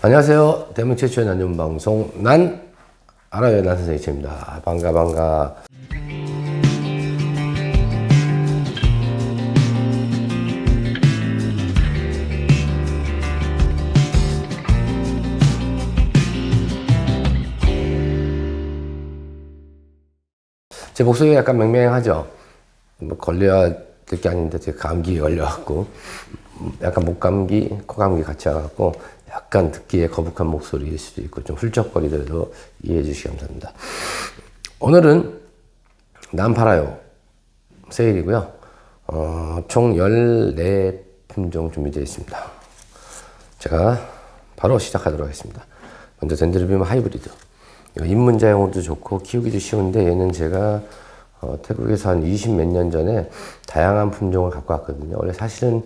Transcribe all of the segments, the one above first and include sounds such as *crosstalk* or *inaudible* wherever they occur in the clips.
안녕하세요. 대문 최초의 난좀 방송 난 알아요 난 선생님 최입니다. 반가 반가. 제 목소리가 약간 맹맹하죠. 뭐 걸려야 될 게 아닌데 제가 감기에 걸려갖고 약간 목 감기, 코 감기 같이 와갖고 약간 듣기에 거북한 목소리일 수도 있고 좀 훌쩍거리더라도 이해해 주시기 감사합니다. 오늘은 난 팔아요 세일이고요. 어, 총 14품종 준비되어 있습니다. 제가 바로 시작하도록 하겠습니다. 먼저 덴드르비움 하이브리드. 입문자용으로도 좋고 키우기도 쉬운데 얘는 제가 어, 태국에서 한 20 몇 년 전에 다양한 품종을 갖고 왔거든요. 원래 사실은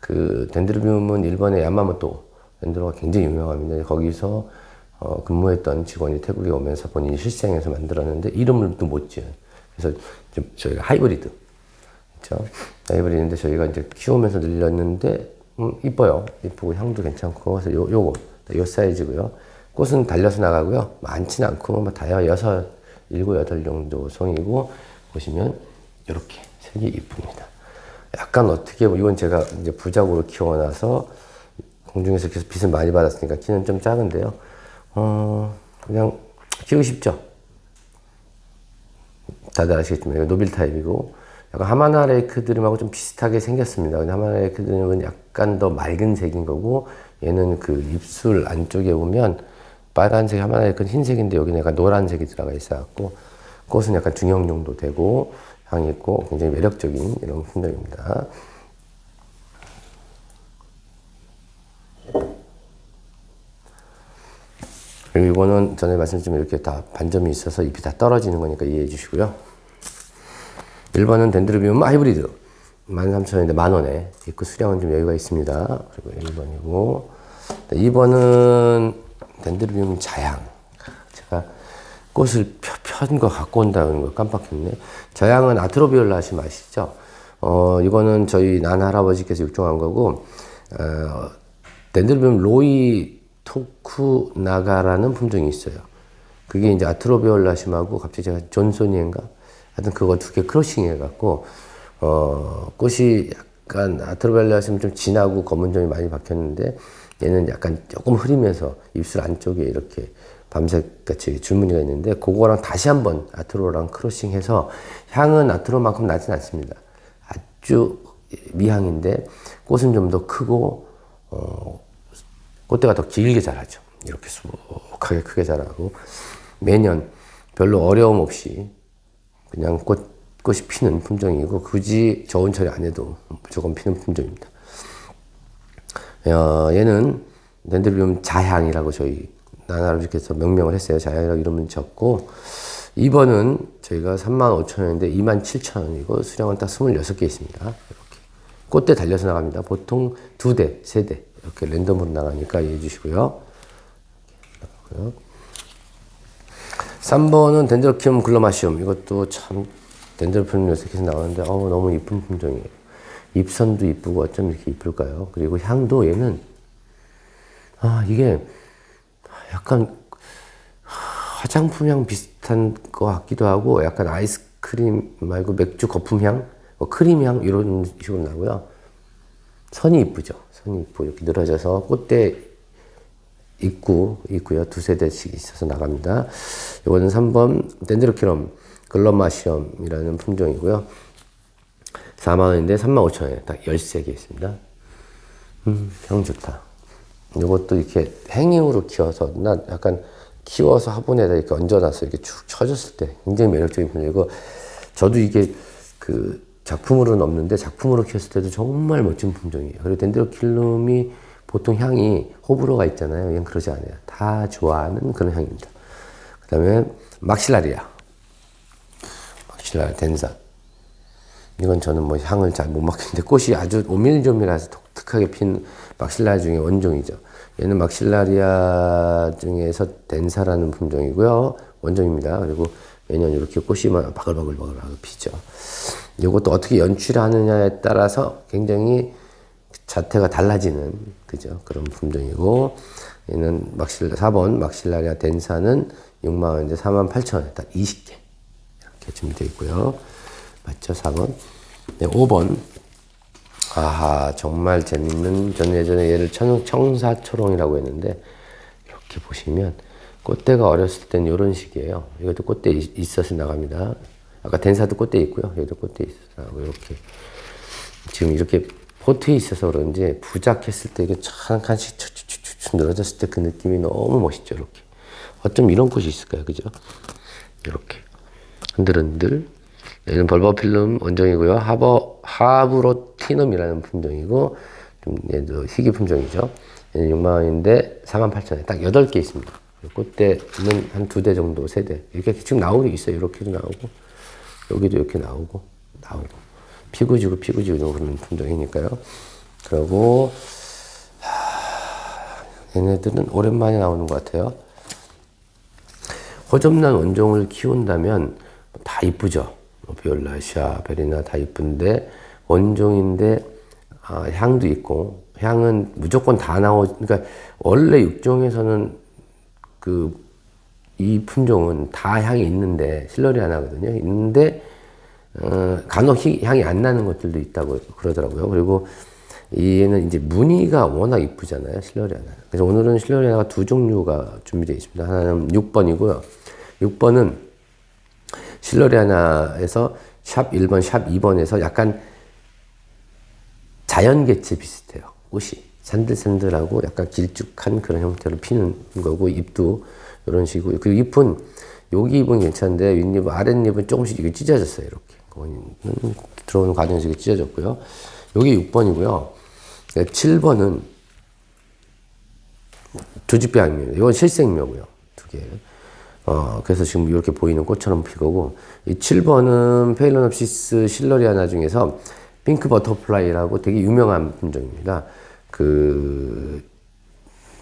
그 덴드르비움은 일본의 야마모토 덴드로가 굉장히 유명합니다. 거기서 어, 근무했던 직원이 태국에 오면서 본인이 실생해서 만들었는데 이름을 또못 지은. 그래서 좀 저희가 하이브리드. 그렇죠? 하이브리드인데 저희가 이제 키우면서 늘렸는데 음, 이뻐요. 이쁘고 향도 괜찮고 그래서 요, 요거 요 사이즈고요. 꽃은 달려서 나가고요. 많지는 않고 뭐 다여 여섯, 일곱, 여덟 정도 송이고 보시면 이렇게 색이 이쁩니다. 약간 어떻게 뭐 이건 제가 이제 부작으로 키워놔서 공중에서 계속 빛을 많이 받았으니까 키는 좀 작은데요. 어 그냥 키우기 쉽죠. 다들 아시겠지만 이거 노빌 타입이고 약간 하마나 레이크드림하고 좀 비슷하게 생겼습니다. 근데 하마나 레이크드림은 약간 더 맑은 색인 거고 얘는 그 입술 안쪽에 보면 빨간색 하마나 레이크는 흰색인데 여기는 약간 노란색이 들어가 있어갖고 꽃은 약간 중형 정도 되고 향이 있고 굉장히 매력적인 이런 품종입니다. 그리고 이거는 전에 말씀드린 이렇게 다 반점이 있어서 잎이 다 떨어지는 거니까 이해해 주시고요. 1번은 덴드로비움 하이브리드 13,000원인데 만원에 입구 수량은 좀 여유가 있습니다. 그리고 1번이고 2번은 덴드로비움 자양 제가 꽃을 편 거 갖고 온다는 거 깜빡했네. 자양은 아트로비올라 하시면 아시죠? 어, 이거는 저희 난 할아버지께서 육종한 거고 어, 덴드로비움 로이 토쿠나가라는 품종이 있어요. 그게 이제 아트로비올라심하고 갑자기 제가 존소니인가? 하여튼 그거 두 개 크로싱 해갖고, 어, 꽃이 약간 아트로비올라심 좀 진하고 검은 점이 많이 박혔는데, 얘는 약간 조금 흐리면서 입술 안쪽에 이렇게 밤색 같이 줄무늬가 있는데, 그거랑 다시 한번 아트로랑 크로싱 해서 향은 아트로만큼 나진 않습니다. 아주 미향인데, 꽃은 좀 더 크고, 어, 꽃대가 더 길게 자라죠. 이렇게 수북하게 크게 자라고 매년 별로 어려움 없이 그냥 꽃, 꽃이 피는 품종이고 굳이 저온 처리 안 해도 무조건 피는 품종입니다. 어, 얘는 덴드리움 자향이라고 저희 나나로께서 명명을 했어요. 자향이라고 이름을 적고 2번은 저희가 35,000원인데 27,000원이고 수량은 딱 26개 있습니다. 이렇게 꽃대 달려서 나갑니다. 보통 두 대, 세 대. 이렇게 랜덤으로 나가니까 이해해 주시고요. 3번은 덴드로키움 글로마시움. 이것도 참 덴드로피움 요새 계속 나오는데 어 너무 이쁜 품종이에요. 잎선도 이쁘고 어쩜 이렇게 이쁠까요? 그리고 향도 얘는 아 이게 약간 화장품 향 비슷한 것 같기도 하고 약간 아이스크림 말고 맥주 거품 향, 뭐 크림 향 이런 식으로 나고요. 선이 이쁘죠. 선이 이쁘고 이렇게 늘어져서 꽃대 입구 있고요. 두세 대씩 있어서 나갑니다. 이거는 3번 덴드로키럼 글러마시엄이라는 품종이고요. 4만 원인데 3만 5천 원에 딱 13개 있습니다. 음, 향 좋다. 이것도 이렇게 행잉으로 키워서, 나 약간 키워서 화분에다 이렇게 얹어놨어. 이렇게 축 쳐졌을 때 굉장히 매력적인 품종이고, 저도 이게 그 작품으로는 없는데 작품으로 키웠을 때도 정말 멋진 품종이에요. 그리고 덴드로킬룸이 보통 향이 호불호가 있잖아요. 얘는 그러지 않아요. 다 좋아하는 그런 향입니다. 그 다음에 막실라리아. 막실라 덴사. 이건 저는 뭐 향을 잘 못 맡겠는데 꽃이 아주 오밀조밀해서 독특하게 핀 막실라리아 중에 원종이죠. 얘는 막실라리아 중에서 덴사라는 품종이고요. 원종입니다. 그리고 매년 이렇게 꽃이 바글바글바글 피죠. 이것도 어떻게 연출하느냐에 따라서 굉장히 자태가 달라지는 그죠 그런 품종이고 얘는 막실 4번 막실라리아 덴사는 6만 원인데 4만 8천 원에 딱 20개 이렇게 준비되어 있고요. 맞죠? 4번. 네, 5번. 아하 정말 재밌는 저는 예전에 얘를 청, 청사초롱이라고 했는데 이렇게 보시면 꽃대가 어렸을 땐 이런 식이에요. 이것도 꽃대 있- 있어서 나갑니다. 아까 덴사도 꽃대 있고요. 여기도 꽃대 나가고 이렇게 지금 이렇게 포트에 있어서 그런지 부작했을 때 이게 한 칸씩 축축축축 늘어졌을 때 그 느낌이 너무 멋있죠. 이렇게 어쩜 이런 꽃이 있을까요, 그죠? 이렇게 흔들흔들. 얘는 벌버필름 원종이고요. 하버 하브로티넘이라는 품종이고 좀 얘도 희귀 품종이죠. 얘는 6만 원인데 4만 8천 원에 딱 8개 있습니다. 꽃대는 한 두 대 정도, 세 대. 이렇게 지금 나오고 있어요. 이렇게도 나오고 여기도 이렇게 나오고 나오고 피구지고 피구지고 그러는 품종이니까요. 그리고 하, 얘네들은 오랜만에 나오는 것 같아요. 호접난 원종을 키운다면 다 이쁘죠. 뭐 비올라시아, 베리나 다 이쁜데 원종인데 아, 향도 있고 향은 무조건 다 나오. 그러니까 원래 육종에서는 그 이 품종은 다 향이 있는데 실러리 하나거든요. 있는데 어, 간혹 희- 향이 안 나는 것들도 있다고 그러더라고요. 그리고 얘는 이제 무늬가 워낙 이쁘잖아요. 실러리 하나. 그래서 오늘은 실러리 하나가 두 종류가 준비되어 있습니다. 하나는 6번이고요. 6번은 실러리 하나에서 샵 1번, 샵 2번에서 약간 자연개체 비슷해요. 꽃이. 산들산들하고 약간 길쭉한 그런 형태로 피는 거고, 잎도 이런 식이고, 그 잎은, 여기 잎은 괜찮은데, 윗잎, 아랫잎은 조금씩 이게 찢어졌어요. 이렇게. 들어오는 과정에서 이게 찢어졌고요. 여기 6번이고요. 7번은 두집배향입니다. 이건 실생묘고요. 두 개. 어, 그래서 지금 이렇게 보이는 꽃처럼 피고고, 이 7번은 페일로납시스 실러리아나 중에서 핑크 버터플라이라고 되게 유명한 품종입니다. 그,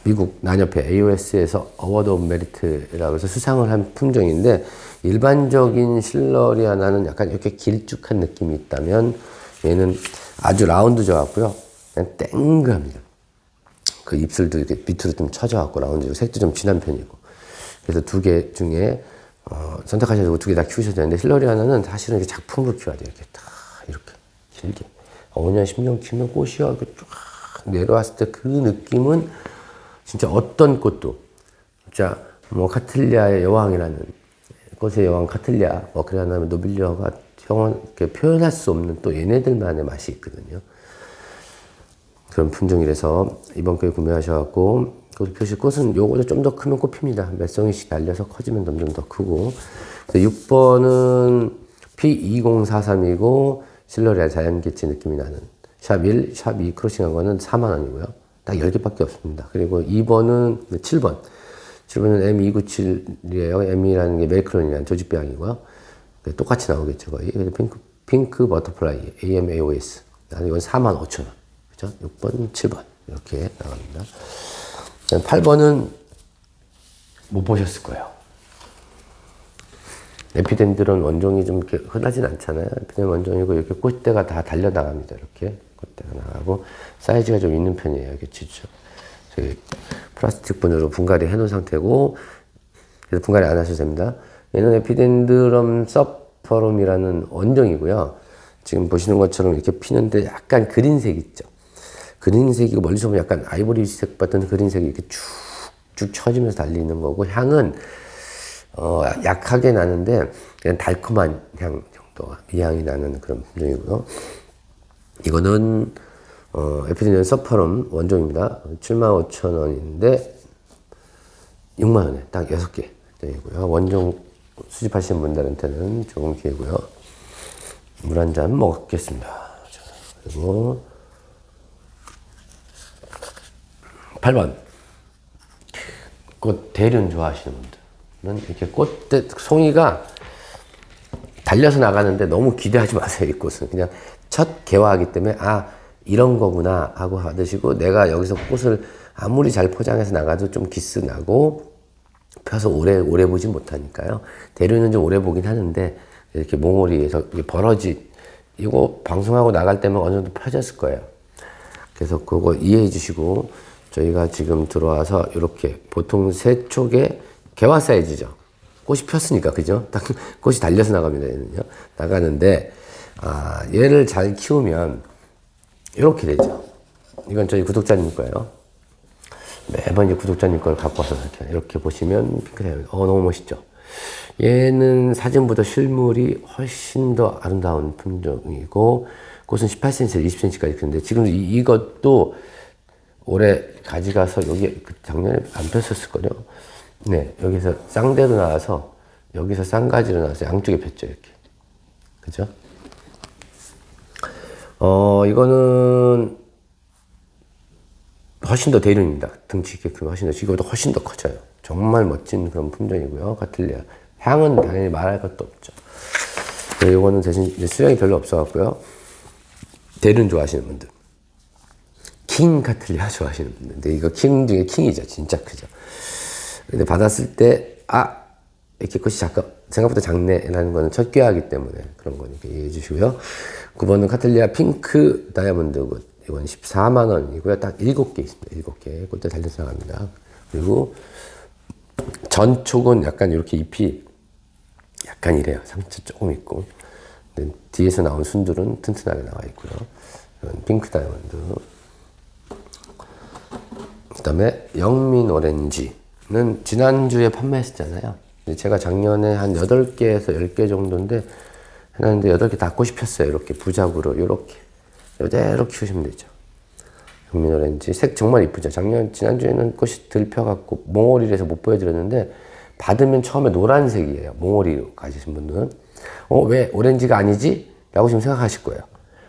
미국 난협회 AOS에서 어워드 오브 메리트라고 해서 수상을 한 품종인데, 일반적인 실러리아나는 약간 이렇게 길쭉한 느낌이 있다면, 얘는 아주 라운드져 갖고요. 땡그합니다. 그 입술도 이렇게 밑으로 좀 쳐져갖고 라운드 색도 좀 진한 편이고 그래서 두 개 중에 어, 선택하셔도 두개 다 키우셔도 되는데 힐러리 하나는 사실은 이렇게 작품으로 키워야 돼요 이렇게 다 이렇게 길게 5년 10년 키우면 꽃이 쫙 내려왔을 때 그 느낌은 진짜 어떤 꽃도 진짜 뭐 카틀리아의 여왕이라는 꽃의 여왕 카틀리아 뭐 형은 이렇게 표현할 수 없는 또 얘네들만의 맛이 있거든요. 그런 품종이라서 이번 거에 구매하셔갖고 꽃 표시 꽃은 요거보다 좀더 크면 꽃핍니다. 몇 송이씩 달려서 커지면 점점 더 크고 6번은 P2043이고 실러리아 자연개체 느낌이 나는 샵 1, 샵 2 크로싱한 거는 4만 원이고요. 딱 10개밖에 없습니다. 그리고 2번은 7번 7번은 M297이에요. M이라는 게 멜크론이라는 조직배양이고요. 네, 똑같이 나오겠죠 거의. 핑크, 핑크 버터플라이 AMAOS 이건 4만 5천 원. 그죠? 6번, 7번 이렇게 나갑니다. 8번은 못 보셨을 거예요. 에피덴드론 원종이 좀 흔하진 않잖아요. 에피덴 원종이고 이렇게 꽃대가 다 달려 나갑니다. 이렇게 꽃대가 나가고 사이즈가 좀 있는 편이에요. 이렇게 치죠. 저희 플라스틱 분으로 분갈이 해놓은 상태고 그래서 분갈이 안 하셔도 됩니다. 얘는 에피덴드럼 서퍼럼이라는 원종이고요. 지금 보시는 것처럼 이렇게 피는데 약간 그린색 있죠. 그린색이고 멀리서 보면 약간 아이보리색 같은 그린색이 이렇게 쭉쭉 쳐지면서 달리는 거고 향은 어, 약하게 나는데 그냥 달콤한 향 정도가 미향이 나는 그런 품종이고요. 이거는 어, 에피디는 서퍼럼 원종입니다. 75,000원인데 6만 원에 딱 6개 이고요. 원종 수집하시는 분들한테는 조금 기회고요. 물 한 잔 먹겠습니다. 자, 그리고 8번. 꽃 대륜 좋아하시는 분들은 이렇게 꽃대, 송이가 달려서 나가는데 너무 기대하지 마세요, 이 꽃은. 그냥 첫 개화하기 때문에, 아, 이런 거구나 하고 받으시고, 내가 여기서 꽃을 아무리 잘 포장해서 나가도 좀 기스 나고, 펴서 오래, 오래 보진 못하니까요. 대륜은 좀 오래 보긴 하는데, 이렇게 이게 벌어지, 이거 방송하고 나갈 때면 어느 정도 펴졌을 거예요. 그래서 그거 이해해 주시고 저희가 지금 들어와서 이렇게 보통 세 촉의 개화 사이즈죠. 꽃이 폈으니까 그죠? 딱 꽃이 달려서 나갑니다. 얘는요. 나가는데 아, 얘를 잘 키우면 이렇게 되죠. 이건 저희 구독자님 거예요. 매번 이제 구독자님 걸 갖고 와서 이렇게, 이렇게 보시면 핑크색이 어 너무 멋있죠. 얘는 사진보다 실물이 훨씬 더 아름다운 품종이고 꽃은 18cm, 20cm까지 크는데 지금 이, 이것도 올해 가지 가서 여기 그 작년에 안 폈었을 거요. 네 여기서 쌍대로 나와서 여기서 쌍가지로 나와서 양쪽에 폈죠 이렇게. 그죠? 어 이거는 훨씬 더 대륜입니다. 등치 크면 훨씬 더, 이거보다 훨씬 더 커져요. 정말 멋진 그런 품종이고요. 카틀리아. 향은 당연히 말할 것도 없죠. 이거는 대신 이제 수량이 별로 없어갖고요. 대륜 좋아하시는 분들. 킹 카틀리아 *laughs* 좋아하시는 분들. 근데 이거 킹 중에 킹이죠. 진짜 크죠. 근데 받았을 때, 아! 이렇게 꽃이 잠깐, 생각보다 작네라는 거는 첫 귀하기 때문에 그런 거니까 이해해 주시고요. 9번은 카틀리아 핑크 다이아몬드 굿. 이건 14만 원이고요. 딱 7개 있습니다. 7개. 그때 달려서 나갑니다. 그리고 전촉은 약간 이렇게 잎이 약간 이래요. 상처 조금 있고. 뒤에서 나온 순들은 튼튼하게 나와 있고요. 이건 핑크 다이아몬드. 그 다음에 영민 오렌지는 지난주에 판매했었잖아요. 제가 작년에 한 8개에서 10개 정도인데 해놨는데 8개 다 꽃이 폈어요. 이렇게 부작으로 이렇게. 이대로 키우시면 되죠. 영민 오렌지 색 정말 이쁘죠. 작년 지난주에는 꽃이 들펴갖고 몽오리에서 못 보여드렸는데 받으면 처음에 노란색이에요. 몽오리 가지신 분들은 어 왜 오렌지가 아니지? 라고 지금 생각하실 거예요.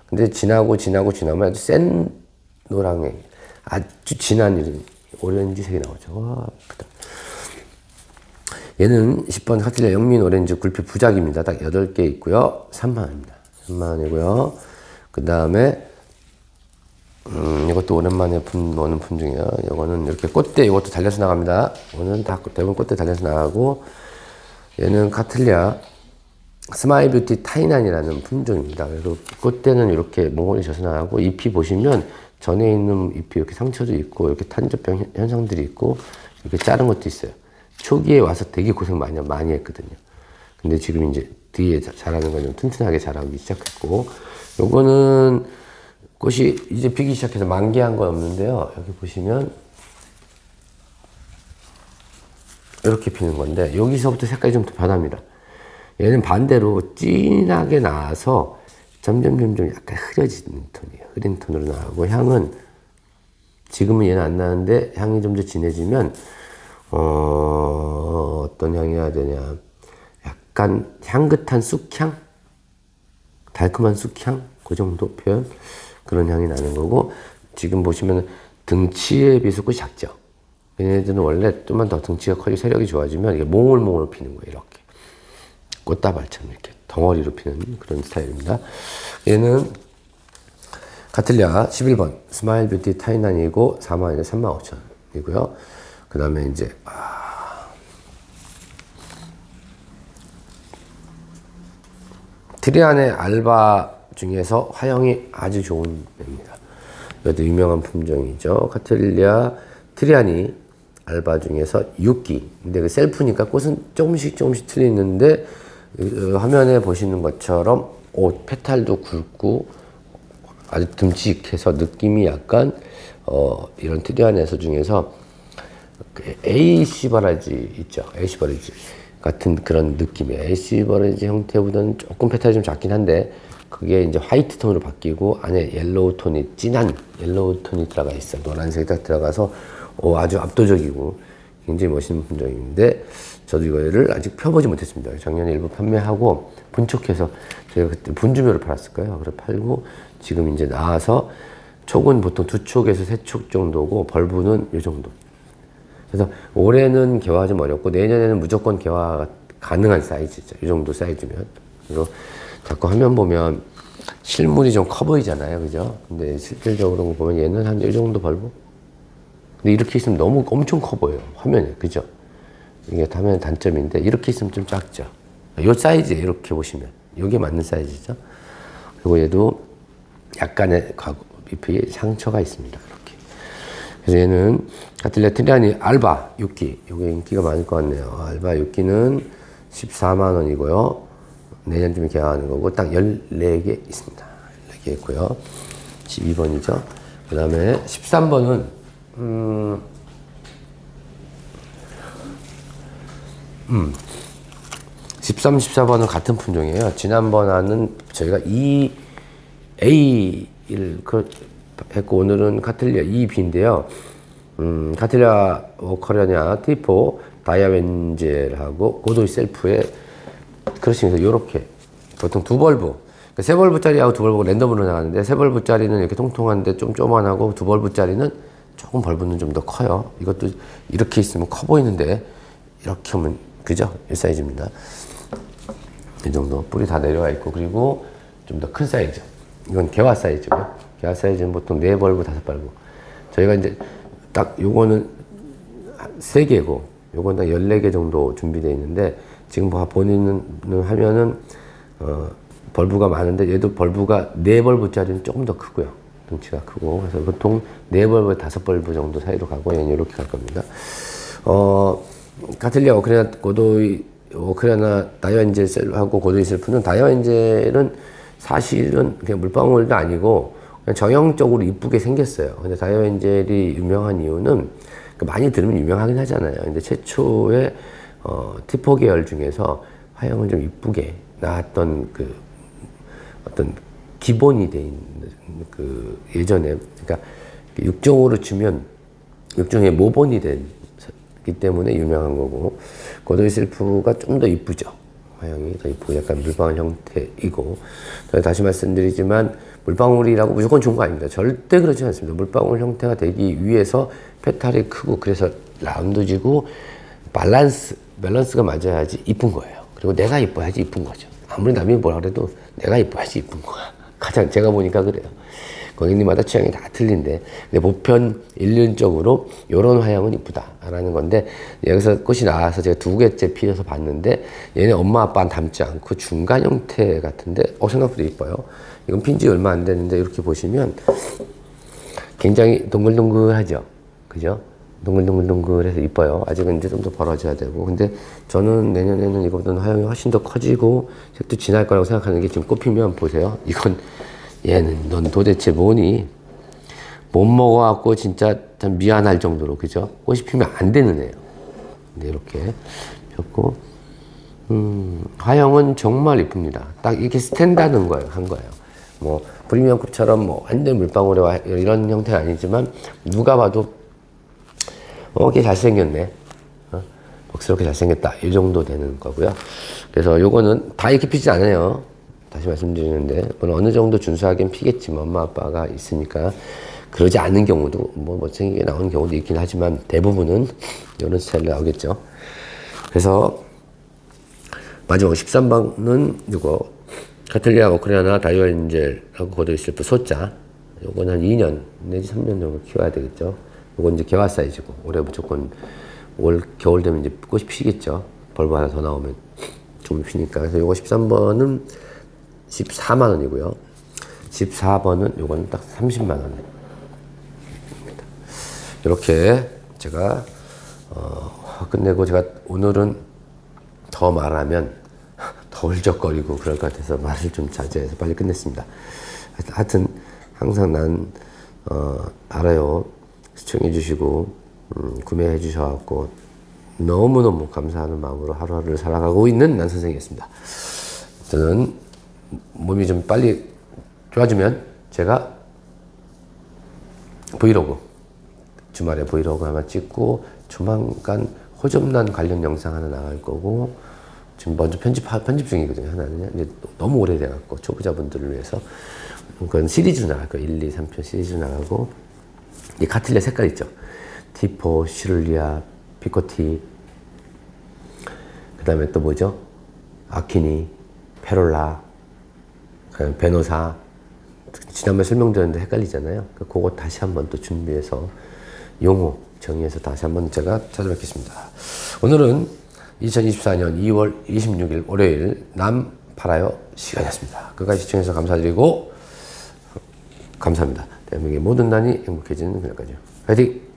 근데 지나고 지나고 지나면 아주 센 노랑에 아주 진한 오렌지색이 나오죠. 와 예쁘다. 얘는 10번 카틸리아 영민 오렌지 굴피 부작입니다. 딱 8개 있고요. 3만원입니다. 3만원이고요. 그 다음에 음, 이것도 오랜만에 분, 오는 품종이에요. 이거는 이렇게 꽃대, 이것도 달려서 나갑니다. 이거는 다 대부분 꽃대 달려서 나가고, 얘는 카틀리아 스마일 뷰티 타이난이라는 품종입니다. 그리고 꽃대는 이렇게 몽골이 져서 나가고, 잎이 보시면 전에 있는 잎이 이렇게 상처도 있고, 이렇게 탄저병 현상들이 있고, 이렇게 자른 것도 있어요. 초기에 와서 되게 고생 많이, 많이 했거든요. 근데 지금 이제 뒤에 자- 자라는 건 좀 튼튼하게 자라기 시작했고, 요거는 꽃이 이제 피기 시작해서 만개한 건 없는데요. 여기 보시면 이렇게 피는 건데 여기서부터 색깔이 좀 더 변합니다. 얘는 반대로 진하게 나와서 점점 점점 약간 흐려지는 톤이에요. 흐린 톤으로 나오고 향은 지금은 얘는 안 나는데 향이 좀 더 진해지면 어, 어떤 향이 해야 되냐 약간 향긋한 쑥향 달콤한 쑥향 그 정도 표현 그런 향이 나는 거고 지금 보시면 등치에 비해서 꽃이 작죠. 얘네들은 원래 좀만 더 등치가 커지고 세력이 좋아지면 이게 몽울몽울 피는 거예요. 이렇게 꽃다발처럼 이렇게 덩어리로 피는 그런 스타일입니다. 얘는 카틀리아 11번 스마일 뷰티 타이난이고 4만 원에 3만 5천 원이고요. 그 다음에 이제 트리안의 알바 중에서 화형이 아주 좋은 애입니다. 이것도 유명한 품종이죠. 카틀리아 트리안이 알바 중에서 6기. 근데 그 셀프니까 꽃은 조금씩 조금씩 틀리는데 어, 화면에 보시는 것처럼 옷 페탈도 굵고 아주 듬직해서 느낌이 약간 어, 이런 트리안에서 중에서 그 AC 바라지 있죠. AC 바라지 같은 그런 느낌이에요. AC 바라지 형태보다는 조금 페탈이 좀 작긴 한데 그게 이제 화이트 톤으로 바뀌고 안에 옐로우 톤이 진한 옐로우 톤이 들어가 있어요. 노란색이 딱 들어가서 어, 아주 압도적이고 굉장히 멋있는 품종인데 저도 이거를 아직 펴보지 못했습니다. 작년에 일부 판매하고 분촉해서 저희가 그때 분주묘를 팔았을 거예요. 그래 팔고 지금 이제 나와서 촉은 보통 두 촉에서 세 촉 정도고 벌브는 이 정도. 그래서 올해는 개화 좀 어렵고 내년에는 무조건 개화 가능한 사이즈죠. 이 정도 사이즈면. 그리고 자꾸 화면 보면 실물이 좀 커 보이잖아요. 그죠? 근데 실질적으로 보면 얘는 한 이 정도 벌브? 근데 이렇게 있으면 너무 엄청 커 보여요. 화면이. 그죠? 이게 화면 단점인데 이렇게 있으면 좀 작죠. 이 사이즈 이렇게 보시면. 이게 맞는 사이즈죠. 그리고 얘도 약간의 가구, 잎에 상처가 있습니다. 이렇게. 그래서 얘는 카틸리아 트리아니 알바 6기. 요게 인기가 많을 것 같네요. 알바 6기는 14만 원이고요. 내년쯤에 개화하는 거고 딱 14개 있습니다. 14개 있고요. 12번이죠. 그 다음에 13번은 음, 13, 14번은 같은 품종이에요. 지난번에는 저희가 E, A를 그 했고 오늘은 카틀리아 EB인데요. 음, 카틀리아 워커려냐 티포 다이아벤젤하고 고도이 셀프에 그렇습니다. 요렇게 보통 두 벌브 그러니까 세 벌브짜리하고 두 벌브가 랜덤으로 나가는데 세 벌브짜리는 이렇게 통통한데 좀 조만하고 두 벌브짜리는 조금 벌브는 좀 더 커요. 이것도 이렇게 있으면 커 보이는데 이렇게 하면 그죠? 이 사이즈입니다. 이 정도 뿌리 다 내려와 있고 그리고 좀 더 큰 사이즈 이건 개화 사이즈고요 개화 사이즈는 보통 네 벌브 다섯 벌브 저희가 이제 딱 요거는 세 개고 요건 딱 열네 개 정도 준비되어 있는데 지금 봐 본인은 하면은 어 벌브가 많은데 얘도 벌브가 네 벌브짜리는 조금 더 크고요. 덩치가 크고. 그래서 보통 네 벌브 다섯 벌브 정도 사이로 가고 얘는 이렇게 갈 겁니다. 어 카틀리아 오크레나 고도이 오크레나 다이아인젤하고 고도이 셀프는 다이아인젤은 사실은 그냥 물방울도 아니고 그냥 정형적으로 이쁘게 생겼어요. 근데 다이아인젤이 유명한 이유는 그 많이 들으면 유명하긴 하잖아요. 근데 최초의 어, 티포 계열 중에서 화형을 좀 이쁘게 나왔던 그 어떤 기본이 돼 있는 그 예전에 그러니까 육종으로 치면 육종의 모본이 된기 때문에 유명한 거고 고도이 셀프가 좀 더 이쁘죠. 화형이 더 이쁘고 약간 물방울 형태이고 다시 말씀드리지만 물방울이라고 무조건 좋은 거 아닙니다. 절대 그렇지 않습니다. 물방울 형태가 되기 위해서 페탈이 크고 그래서 라운드지고 밸런스 밸런스가 맞아야지 이쁜 거예요. 그리고 내가 이뻐야지 이쁜 거죠. 아무리 남이 뭐라 그래도 내가 이뻐야지 이쁜 거야. 가장 제가 보니까 그래요. 고객님마다 취향이 다 틀린데 근데 보편 일륜적으로 이런 화형은 이쁘다라는 건데 여기서 꽃이 나와서 제가 두 개째 피워서 봤는데 얘네 엄마 아빠는 닮지 않고 중간 형태 같은데 어 생각보다 이뻐요. 이건 핀지 얼마 안 됐는데 이렇게 보시면 굉장히 동글동글하죠. 그죠? 동글동글동글해서 이뻐요. 아직은 이제 좀 더 벌어져야 되고. 근데 저는 내년에는 이거보다는 화형이 훨씬 더 커지고 색도 진할 거라고 생각하는 게 지금 꽃피면 보세요. 이건 얘는 넌 도대체 뭐니? 못 먹어갖고 진짜 참 미안할 정도로 그죠? 꽃이 피면 안 되는 애예요. 근데 이렇게 폈고 음, 화형은 정말 이쁩니다. 딱 이렇게 스탠다드한 거예요, 한 거예요. 뭐 프리미엄급처럼 뭐 완전 물방울의 화- 이런 형태는 아니지만 누가 봐도 어, 걔 잘생겼네. 어? 복스럽게 잘생겼다. 이 정도 되는 거고요. 그래서 요거는 다 이렇게 피지 않아요. 다시 말씀드리는데, 물론 어느 정도 준수하긴 피겠지만 엄마 아빠가 있으니까 그러지 않는 경우도 뭐 멋쟁이게 나오는 경우도 있긴 하지만 대부분은 *laughs* 이런 스타일로 나오겠죠. 그래서 마지막 13번은 이거 카틀리아 오크리아나 다이오엔젤하고 고도이슬프 소자 요건 한 2년 내지 3년 정도 키워야 되겠죠. 요건 이제 개화 사이즈고 올해 무조건 올 겨울 되면 이제 꽃이 피겠죠. 벌브 하나 더 나오면 좀 피니까 그래서 요거 13번은 14만 원이고요. 14번은 요거는 딱 30만 원. 이렇게 제가 어, 끝내고 제가 오늘은 더 말하면 더 울적거리고 그럴 것 같아서 말을 좀 자제해서 빨리 끝냈습니다. 하여튼 항상 난 어, 알아요. 시청해 주시고 음, 구매해 주셔갖고 너무너무 감사하는 마음으로 하루하루를 살아가고 있는 난 선생이었습니다. 저는 몸이 좀 빨리 좋아지면 제가 브이로그 주말에 브이로그 하나 찍고 조만간 호접란 관련 영상 하나 나갈 거고 지금 먼저 편집 편집 중이거든요 하나는. 근데 너무 오래돼 갖고 초보자분들을 위해서 그건 시리즈로 나갈 거예요. 1, 2, 3편 시리즈로 나가고. 이 카틀레 색깔 있죠? 티포, 시룰리아, 피코티. 그 다음에 또 뭐죠? 아키니, 페롤라 그 베노사 지난번에 설명드렸는데 헷갈리잖아요. 그 그거 다시 한번 또 준비해서 용어 정의해서 다시 한번 제가 찾아뵙겠습니다. 오늘은 2024년 2월 26일 월요일 남 팔아요 시간이었습니다. 끝까지 시청해주셔서 감사드리고 감사합니다. 대한민국의 모든 단이 행복해지는 그날까지요. 파이팅!